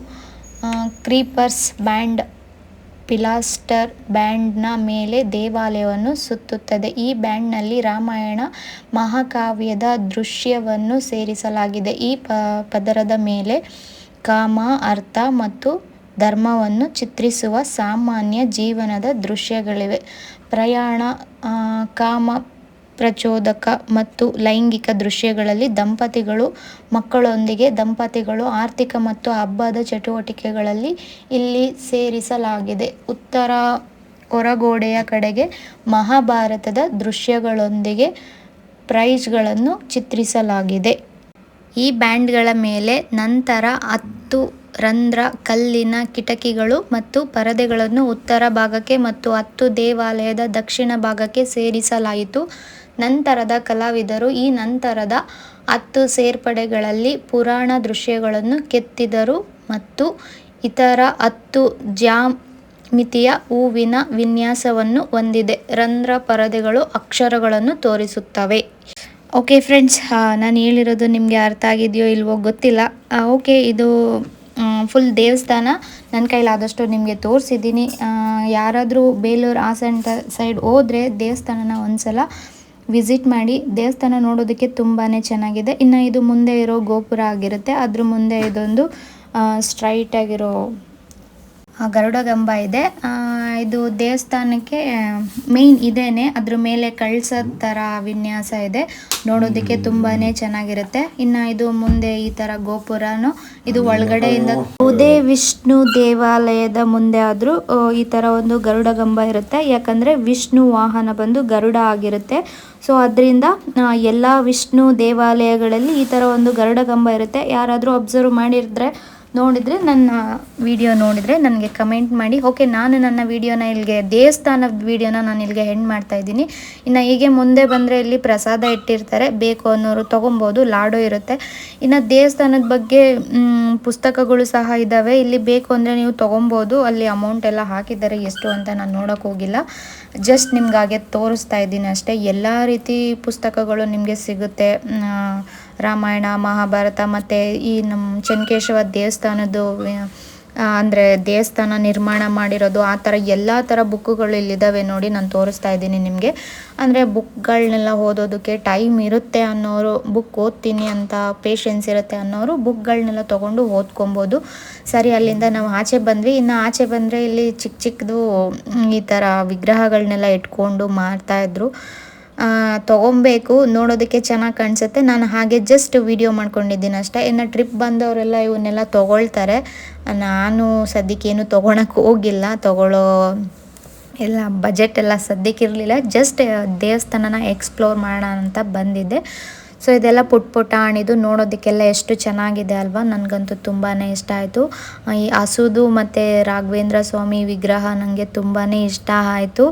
ಕ್ರೀಪರ್ಸ್ ಬ್ಯಾಂಡ್ ಪಿಲಾಸ್ಟರ್ ಬ್ಯಾಂಡ್ನ ಮೇಲೆ ದೇವಾಲಯವನ್ನು ಸುತ್ತುತ್ತದೆ. ಈ ಬ್ಯಾಂಡ್ನಲ್ಲಿ ರಾಮಾಯಣ ಮಹಾಕಾವ್ಯದ ದೃಶ್ಯವನ್ನು ಸೇರಿಸಲಾಗಿದೆ. ಈ ಪದರದ ಮೇಲೆ ಕಾಮ, ಅರ್ಥ ಮತ್ತು ಧರ್ಮವನ್ನು ಚಿತ್ರಿಸುವ ಸಾಮಾನ್ಯ ಜೀವನದ ದೃಶ್ಯಗಳಿವೆ. ಪ್ರಯಾಣ ಕಾಮ ಪ್ರಚೋದಕ ಮತ್ತು ಲೈಂಗಿಕ ದೃಶ್ಯಗಳಲ್ಲಿ ದಂಪತಿಗಳು, ಮಕ್ಕಳೊಂದಿಗೆ ದಂಪತಿಗಳು ಆರ್ಥಿಕ ಮತ್ತು ಹಬ್ಬದ ಚಟುವಟಿಕೆಗಳಲ್ಲಿ ಇಲ್ಲಿ ಸೇರಿಸಲಾಗಿದೆ. ಉತ್ತರ ಹೊರಗೋಡೆಯ ಕಡೆಗೆ ಮಹಾಭಾರತದ ದೃಶ್ಯಗಳೊಂದಿಗೆ ಪ್ರೈಸ್ಗಳನ್ನು ಚಿತ್ರಿಸಲಾಗಿದೆ. ಈ ಬ್ಯಾಂಡ್ಗಳ ಮೇಲೆ ನಂತರ ಹತ್ತು ರಂಧ್ರ, ಕಲ್ಲಿನ ಕಿಟಕಿಗಳು ಮತ್ತು ಪರದೆಗಳನ್ನು ಉತ್ತರ ಭಾಗಕ್ಕೆ ಮತ್ತು ಹತ್ತು ದೇವಾಲಯದ ದಕ್ಷಿಣ ಭಾಗಕ್ಕೆ ಸೇರಿಸಲಾಯಿತು. ನಂತರದ ಕಲಾವಿದರು ಈ ನಂತರದ ಹತ್ತು ಸೇರ್ಪಡೆಗಳಲ್ಲಿ ಪುರಾಣ ದೃಶ್ಯಗಳನ್ನು ಕೆತ್ತಿದರು ಮತ್ತು ಇತರ ಹತ್ತು ಜ್ಯಾಮಿತಿಯ ಹೂವಿನ ವಿನ್ಯಾಸವನ್ನು ಹೊಂದಿದೆ. ರಂಧ್ರ ಪರದೆಗಳು ಅಕ್ಷರಗಳನ್ನು ತೋರಿಸುತ್ತವೆ. ಓಕೆ ಫ್ರೆಂಡ್ಸ್ ನಾನು ಹೇಳಿರೋದು ನಿಮಗೆ ಅರ್ಥ ಆಗಿದೆಯೋ ಇಲ್ವೋ ಗೊತ್ತಿಲ್ಲ. ಓಕೆ, ಇದು ಫುಲ್ ದೇವಸ್ಥಾನ. ನನ್ನ ಕೈಲಾದಷ್ಟು ನಿಮಗೆ ತೋರಿಸಿದ್ದೀನಿ. ಯಾರಾದರೂ ಬೇಲೂರು ಆ ಸೈಡ್ ಹೋದರೆ ದೇವಸ್ಥಾನನ ಒಂದ್ಸಲ ವಿಸಿಟ್ ಮಾಡಿ ದೇವಸ್ಥಾನ ನೋಡೋದಕ್ಕೆ ತುಂಬಾ ಚೆನ್ನಾಗಿದೆ. ಇನ್ನು ಇದು ಮುಂದೆ ಇರೋ ಗೋಪುರ ಆಗಿರುತ್ತೆ. ಅದ್ರ ಮುಂದೆ ಇದೊಂದು ಸ್ಟ್ರೈಟ್ ಆಗಿರೋ ಗರುಡಗಂಬ ಇದೆ. ಇದು ದೇವಸ್ಥಾನಕ್ಕೆ ಮೇನ್ ಇದೇನೆ. ಅದ್ರ ಮೇಲೆ ಕಳ್ಸದ ತರ ವಿನ್ಯಾಸ ಇದೆ. ನೋಡೋದಕ್ಕೆ ತುಂಬಾನೇ ಚೆನ್ನಾಗಿರುತ್ತೆ. ಇನ್ನು ಇದು ಮುಂದೆ ಈ ತರ ಗೋಪುರನು ಇದು ಒಳಗಡೆಯಿಂದ ಉದಯ ವಿಷ್ಣು ದೇವಾಲಯದ ಮುಂದೆ ಆದ್ರೂ ಈ ತರ ಒಂದು ಗರುಡಗಂಬ ಇರುತ್ತೆ. ಯಾಕಂದ್ರೆ ವಿಷ್ಣು ವಾಹನ ಬಂದು ಗರುಡ ಆಗಿರುತ್ತೆ. ಸೊ ಅದರಿಂದ ಎಲ್ಲ ವಿಷ್ಣು ದೇವಾಲಯಗಳಲ್ಲಿ ಈ ತರ ಒಂದು ಗರುಡಗಂಬ ಇರುತ್ತೆ. ಯಾರಾದರೂ ಅಬ್ಸರ್ವ್ ಮಾಡಿದ್ರೆ ನೋಡಿದರೆ ನನ್ನ ವಿಡಿಯೋ ನೋಡಿದರೆ ನನಗೆ ಕಮೆಂಟ್ ಮಾಡಿ ಓಕೆ ನಾನು ನನ್ನ ವಿಡಿಯೋನ ಇಲ್ಲಿಗೆ, ದೇವಸ್ಥಾನದ ವಿಡಿಯೋನ ನಾನು ಇಲ್ಲಿಗೆ ಹೆಣ್ಣು ಮಾಡ್ತಾ ಇದ್ದೀನಿ. ಇನ್ನು ಹೀಗೆ ಮುಂದೆ ಬಂದರೆ ಇಲ್ಲಿ ಪ್ರಸಾದ ಇಟ್ಟಿರ್ತಾರೆ, ಬೇಕು ಅನ್ನೋರು ತೊಗೊಬೋದು, ಲಾಡು ಇರುತ್ತೆ. ಇನ್ನು ದೇವಸ್ಥಾನದ ಬಗ್ಗೆ ಪುಸ್ತಕಗಳು ಸಹ ಇದ್ದಾವೆ ಇಲ್ಲಿ ಬೇಕು ಅಂದರೆ ನೀವು ತೊಗೊಬೋದು. ಅಲ್ಲಿ ಅಮೌಂಟ್ ಎಲ್ಲ ಹಾಕಿದ್ದಾರೆ. ಎಷ್ಟು ಅಂತ ನಾನು ನೋಡೋಕೆ ಹೋಗಿಲ್ಲ. ಜಸ್ಟ್ ನಿಮ್ಗೆ ಹಾಗೆ ತೋರಿಸ್ತಾ ಇದ್ದೀನಿ ಅಷ್ಟೇ. ಎಲ್ಲ ರೀತಿ ಪುಸ್ತಕಗಳು ನಿಮಗೆ ಸಿಗುತ್ತೆ. ರಾಮಾಯಣ, ಮಹಾಭಾರತ ಮತ್ತು ಈ ನಮ್ಮ ಚೆನ್ನಕೇಶವ ದೇವಸ್ಥಾನದ್ದು ಅಂದರೆ ದೇವಸ್ಥಾನ ನಿರ್ಮಾಣ ಮಾಡಿರೋದು, ಆ ಥರ ಎಲ್ಲ ಥರ ಬುಕ್ಕುಗಳು ಇಲ್ಲಿದ್ದಾವೆ ನೋಡಿ ನಾನು ತೋರಿಸ್ತಾ ಇದ್ದೀನಿ ನಿಮಗೆ. ಅಂದರೆ ಬುಕ್ಗಳನ್ನೆಲ್ಲ ಓದೋದಕ್ಕೆ ಟೈಮ್ ಇರುತ್ತೆ ಅನ್ನೋರು, ಬುಕ್ ಓದ್ತೀನಿ ಅಂತ ಪೇಷನ್ಸ್ ಇರುತ್ತೆ ಅನ್ನೋರು ಬುಕ್ಗಳನ್ನೆಲ್ಲ ತೊಗೊಂಡು ಓದ್ಕೊಬೋದು. ಸರಿ, ಅಲ್ಲಿಂದ ನಾವು ಆಚೆ ಬಂದ್ವಿ. ಇನ್ನು ಆಚೆ ಬಂದರೆ ಇಲ್ಲಿ ಚಿಕ್ಕ ಚಿಕ್ಕದು ಈ ಥರ ವಿಗ್ರಹಗಳನ್ನೆಲ್ಲ ಇಟ್ಕೊಂಡು ಮಾಡ್ತಾಯಿದ್ರು ತೊಗೊಬೇಕು, ನೋಡೋದಕ್ಕೆ ಚೆನ್ನಾಗಿ ಕಾಣಿಸುತ್ತೆ. ನಾನು ಹಾಗೆ ಜಸ್ಟ್ ವಿಡಿಯೋ ಮಾಡ್ಕೊಂಡಿದ್ದೀನಿ ಅಷ್ಟೇ. ಇನ್ನು ಟ್ರಿಪ್ ಬಂದವರೆಲ್ಲ ಇವನ್ನೆಲ್ಲ ತೊಗೊಳ್ತಾರೆ. ನಾನು ಸದ್ಯಕ್ಕೇನು ತೊಗೊಳಕ್ಕೆ ಹೋಗಿಲ್ಲ. ತೊಗೊಳ್ಳೋ ಎಲ್ಲ ಬಜೆಟ್ ಎಲ್ಲ ಸದ್ಯಕ್ಕಿರಲಿಲ್ಲ ಜಸ್ಟ್ ದೇವಸ್ಥಾನನ ಎಕ್ಸ್ಪ್ಲೋರ್ ಮಾಡೋಣ ಅಂತ ಬಂದಿದ್ದೆ. ಸೊ ಇದೆಲ್ಲ ಪುಟ್ ಪುಟಾಣಿದು ನೋಡೋದಕ್ಕೆಲ್ಲ ಎಷ್ಟು ಚೆನ್ನಾಗಿದೆ ಅಲ್ವಾ? ನನಗಂತೂ ತುಂಬಾ ಇಷ್ಟ ಆಯಿತು. ಈ ಹಸುದು ಮತ್ತು ರಾಘವೇಂದ್ರ ಸ್ವಾಮಿ ವಿಗ್ರಹ ನನಗೆ ತುಂಬಾ ಇಷ್ಟ ಆಯಿತು.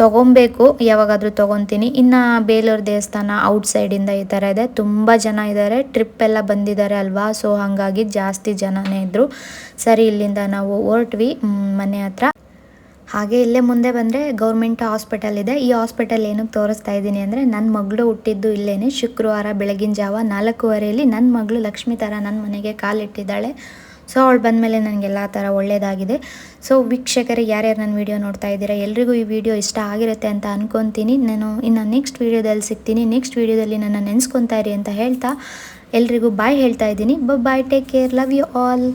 ತೊಗೊಬೇಕು, ಯಾವಾಗಾದರೂ ತೊಗೊತೀನಿ. ಇನ್ನು ಬೇಲೂರು ದೇವಸ್ಥಾನ ಔಟ್ ಸೈಡಿಂದ ಈ ಥರ ಇದೆ. ತುಂಬ ಜನ ಇದ್ದಾರೆ ಟ್ರಿಪ್ ಎಲ್ಲ ಬಂದಿದ್ದಾರೆ ಅಲ್ವಾ? ಸೊ ಹಾಗಾಗಿ ಜಾಸ್ತಿ ಜನನೇ ಇದ್ದರು ಸರಿ, ಇಲ್ಲಿಂದ ನಾವು ಹೊರಟ್ವಿ ಮನೆ ಹತ್ರ. ಹಾಗೆ ಇಲ್ಲೇ ಮುಂದೆ ಬಂದರೆ ಗೌರ್ಮೆಂಟ್ ಹಾಸ್ಪಿಟಲ್ ಇದೆ. ಈ ಹಾಸ್ಪಿಟಲ್ ಏನಕ್ಕೆ ತೋರಿಸ್ತಾ ಇದ್ದೀನಿ ಅಂದರೆ ನನ್ನ ಮಗಳು ಹುಟ್ಟಿದ್ದು ಇಲ್ಲೇ ಶುಕ್ರವಾರ ಬೆಳಗಿನ ಜಾವ ನಾಲ್ಕೂವರೆಯಲ್ಲಿ ನನ್ನ ಮಗಳು ಲಕ್ಷ್ಮಿ ಥರ ನನ್ನ ಮನೆಗೆ ಕಾಲಿಟ್ಟಿದ್ದಾಳೆ. ಸೊ ಅವಳು ಬಂದಮೇಲೆ ನನಗೆಲ್ಲ ಥರ ಒಳ್ಳೆಯದಾಗಿದೆ ಸೊ ವೀಕ್ಷಕರೇ, ಯಾರ್ಯಾರು ನನ್ನ ವಿಡಿಯೋ ನೋಡ್ತಾ ಇದ್ದೀರಾ, ಎಲ್ರಿಗೂ ಈ ವಿಡಿಯೋ ಇಷ್ಟ ಆಗಿರುತ್ತೆ ಅಂತ ಅನ್ಕೊತೀನಿ. ನಾನು ಇನ್ನು ನೆಕ್ಸ್ಟ್ ವೀಡಿಯೋದಲ್ಲಿ ಸಿಗ್ತೀನಿ. ನೆಕ್ಸ್ಟ್ ವೀಡಿಯೋದಲ್ಲಿ ನನ್ನ ನೆನೆಸ್ಕೊತಾ ಇರಿ ಅಂತ ಹೇಳ್ತಾ ಎಲ್ರಿಗೂ ಬಾಯ್ ಹೇಳ್ತಾ ಇದ್ದೀನಿ. Bye take care love you all